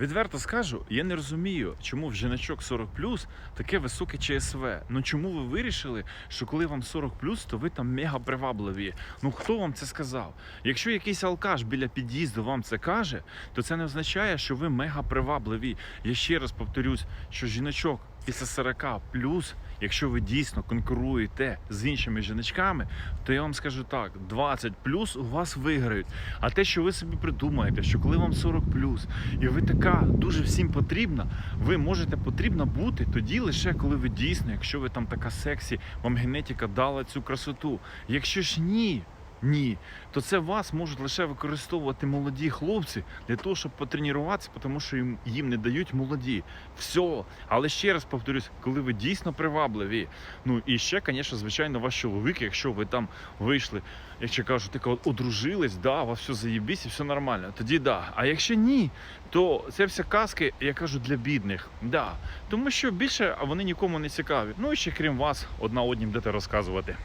Відверто скажу, я не розумію, чому в жіночок 40 таке високе ЧСВ. Ну чому ви вирішили, що коли вам 40 то ви там мега привабливі? Ну хто вам це сказав? Якщо якийсь алкаш біля під'їзду вам це каже, то це не означає, що ви мега привабливі. Я ще раз повторюсь, що жіночок після 40 плюс, якщо ви дійсно конкуруєте з іншими жіночками, то я вам скажу так: 20 плюс у вас виграють. А те, що ви собі придумаєте, що коли вам 40 і ви така дуже всім потрібна, ви можете потрібна бути тоді лише коли ви дійсно, якщо ви там така сексі, вам генетика дала цю красоту. Якщо ж ні. Ні, то це вас можуть лише використовувати молоді хлопці для того, щоб потренуватися, тому що їм, їм не дають молоді. Все. Але ще раз повторюсь, коли ви дійсно привабливі. Ну і ще, звісно, звичайно, ваш чоловік, якщо ви там вийшли, якщо кажуть, таке от одружились, да, у вас все заєбісь і все нормально, тоді да. А якщо ні, то це все казки, я кажу, для бідних. Да. Тому що більше вони нікому не цікаві. Ну і ще крім вас, одна однім будете розказувати.